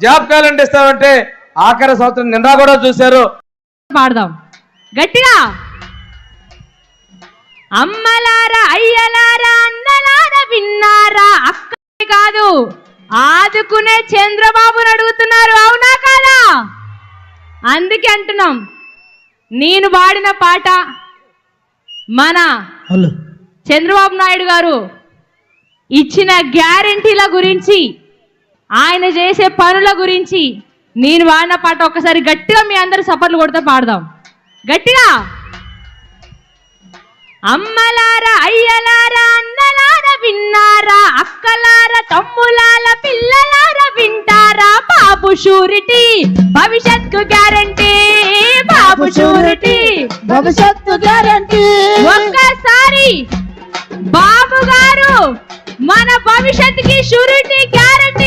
Job calendar ఇస్తామంటే ఆఖరి సంవత్సరం నిండా కూడా చూశారు. పాడదాం. గట్టిగా. అమ్మలారా అయ్యలారా అన్నలారా విన్నారా? అక్క కాదు. ఆదుకునే చంద్రబాబుని అడుగుతున్నారు అవునా కాదా? అందుకే అంటున్నాం. నేను పాడిన పాట మన చంద్రబాబు నాయుడు గారు ఇచ్చిన గ్యారంటీల గురించి ఆయన చేసే పనుల గురించి నేను వాడిన పాట ఒక్కసారి గట్టిగా మీ అందరు సపర్లు కొడితే పాడదాం. గట్టిగా? అమ్మలారా అయ్యలారా అన్నలారా విన్నారా అక్కలారా తమ్ములాల పిల్లలారా వింటారా బాబు షూరిటీ భవిష్యత్కు గ్యారంటీ బాబు షూరిటీ. భవిష్యత్తు గ్యారంటీ. ఒక్కసారి బాబు గారు మన భవిష్యత్తుకి షూరిటీ గ్యారంటీ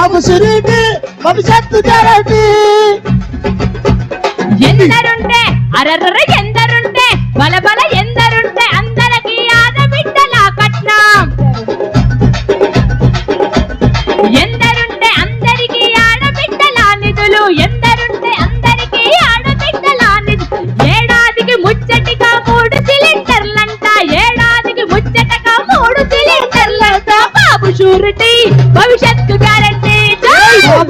బాబు సురీటి భవిష్యత్తు గ్యారంటీ ఎందరుంటే అరర్ర ఎందరుంటే బల బల ఎందరుంటే అందరికి ఆడబిడ్డల కట్నం. ఎందరుంటే అందరికి ఆడబిడ్డల నిధులు ఎందరుంటే అందరికి ఆడబిడ్డల నిధులు. ఏడాదికి ముచ్చటిగా మూడు సిలిండర్లంట ఏడాదికి ముచ్చటగా మూడు సిలిండర్లంట. బాబు షూరిటీ భవిష్యత్తు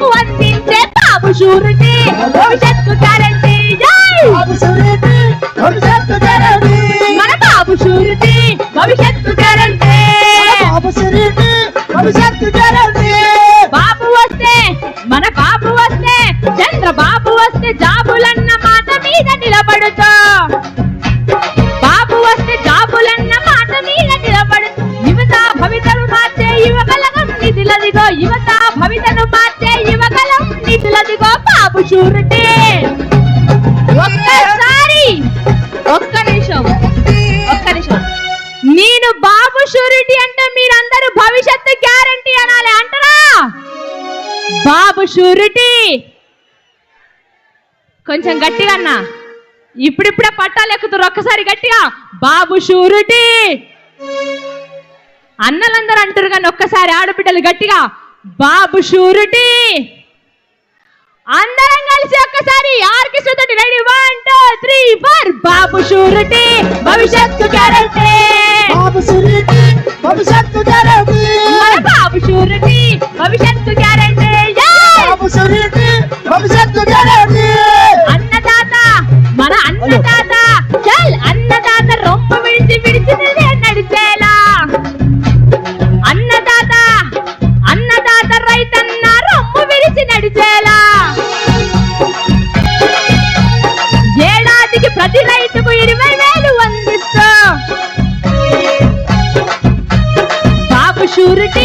మహిళకు అందించే బాబు షూరిటీ బాబు భవిష్యత్తు గ్యారంటీ మన బాబు షూరిటీ భవిష్యత్తు గ్యారంటీ షూరిటీ ఒక్కసారి ఒక్క నిమిషం ఒక్క నిమిషం. నేను బాబు షూరిటీ అంటే మీరందరూ భవిష్యత్తు గ్యారంటీ అనాలి అంటారా? బాబు షూరిటీ. కొంచెం గట్టిగా అన్నా. ఇప్పుడిప్పుడే పట్టాలు ఎక్కుతారు ఒక్కసారి గట్టిగా. బాబు షూరిటీ. అన్నలందరూ అంటారు కానీ ఒక్కసారి ఆడబిడ్డలు గట్టిగా బాబు షూరిటీ. అందరం కలిసి ఒక్కసారి ఆర్కెస్ట్రా తోటి ready. One two three four Babu surety భవిష్యత్తు గ్యారంటీ. బాబు సురీటి భవిష్యత్తు గ్యారంటీ. బాబు షూరిటీ భవిష్యత్తు గ్యారంటీ. బాబు సురీటి భవిష్యత్తు గ్యారంటీ.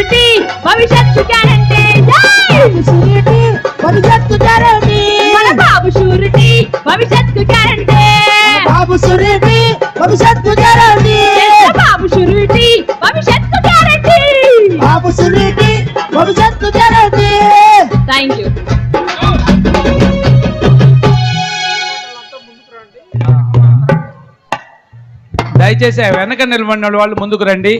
షూరిటీ భవిష్యత్తు గ్యారంటీ. షూరిటీ భవిష్యత్తు గ్యారంటీ. మన బాబు భవిష్యత్తు గ్యారంటీ. బాబు భవిష్యత్తు గ్యారంటీ. బాబు భవిష్యత్తు గ్యారంటీ? బాబు భవిష్యత్తు గ్యారంటీ. థ్యాంక్ యూ దయచేసి వెనక నిలబడిన వాళ్ళు ముందుకు రండి.